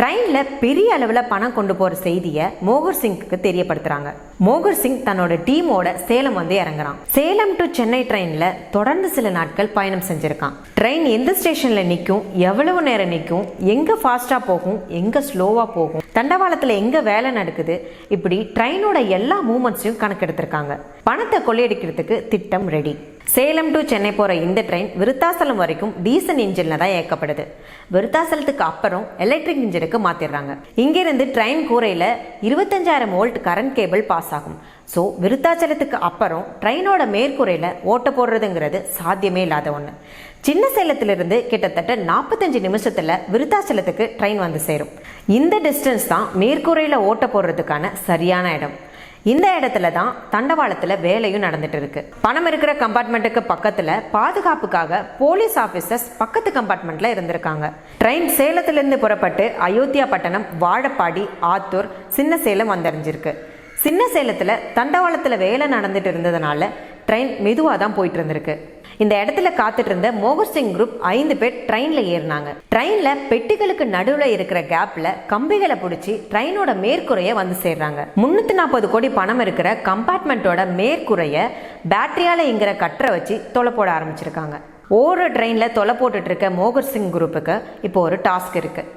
ட்ரெயினில் பெரிய அளவில் பணம் கொண்டு போகிற செய்தியை மோகர் சிங்க்கு தெரியப்படுத்துகிறாங்க மோகர் சிங் தன்னோட டீமோட சேலம் வந்து இறங்குறான். சேலம் டு சென்னை ட்ரெயினில் தொடர்ந்து சில நாட்கள் பயணம் செஞ்சுருக்கான். ட்ரெயின் எந்த ஸ்டேஷனில் நிற்கும் எவ்வளவு நேரம் நிற்கும் எங்கே ஃபாஸ்ட்டாக போகும் எங்கே ஸ்லோவாக போகும் தண்டவாளத்தில் எங்கே வேலை நடக்குது இப்படி ட்ரெயினோட எல்லா மூமெண்ட்ஸையும் கணக்கெடுத்திருக்காங்க. பணத்தை கொள்ளையடிக்கிறதுக்கு திட்டம் ரெடி சேலம் டு சென்னை போகிற இந்த ட்ரெயின் விருத்தாசலம் வரைக்கும் டீசல் இன்ஜினில் தான் இயக்கப்படுது. விருத்தாசலத்துக்கு அப்புறம் எலக்ட்ரிக் இன்ஜினுக்கு மாற்றிடுறாங்க இங்கேருந்து ட்ரெயின் கூரையில் இருபத்தஞ்சாயிரம் வோல்ட் கரண்ட் கேபிள் பாஸ் ஆகும். ஸோ விருத்தாச்சலத்துக்கு அப்புறம் ட்ரெயினோட மேற்கூரையில் ஓட்ட போடுறதுங்கிறது சாத்தியமே இல்லாத ஒன்று சின்ன சேலத்திலிருந்து கிட்டத்தட்ட நாற்பத்தஞ்சு நிமிஷத்தில் விருத்தாச்சலத்துக்கு ட்ரெயின் வந்து சேரும். இந்த டிஸ்டன்ஸ் தான் மேற்கூரையில் ஓட்ட போடுறதுக்கான சரியான இடம். இந்த இடத்துல தான் தண்டவாளத்தில் வேலையும் நடந்துட்டு இருக்கு. பணம் இருக்கிற கம்பார்ட்மெண்ட்டுக்கு பக்கத்தில் பாதுகாப்புக்காக போலீஸ் ஆஃபீஸர்ஸ் பக்கத்து கம்பார்ட்மெண்ட்ல இருந்திருக்காங்க. ட்ரெயின் சேலத்திலிருந்து புறப்பட்டு அயோத்தியா பட்டணம் வாழப்பாடி ஆத்தூர் சின்ன சேலம் வந்தடைஞ்சிருக்கு. சின்ன சேலத்தில் தண்டவாளத்தில் வேலை நடந்துட்டு இருந்ததுனால ட்ரெயின் மெதுவாக தான் போயிட்டு இருந்திருக்கு. இந்த இடத்துல காத்துட்டு இருந்த மோகர் சிங் குரூப் ஐந்து பேர் ட்ரெயின்ல ஏறினாங்க. ட்ரெயின்ல பெட்டிகளுக்கு நடுவில் இருக்கிற கேப்ல கம்பிகளை பிடிச்சி ட்ரெயினோட மேற்கூரைய வந்து சேர்றாங்க. முன்னூத்தி நாற்பது கோடி பணம் இருக்கிற கம்பார்ட்மெண்ட்டோட மேற்கூரைய பேட்டரியால இங்கிற கற்றை வச்சு தொலை போட ஆரம்பிச்சிருக்காங்க. ஒவ்வொரு ட்ரெயினில் தொலை போட்டுட்டு இருக்க மோகர் சிங் குரூப்புக்கு இப்போ ஒரு டாஸ்க் இருக்குது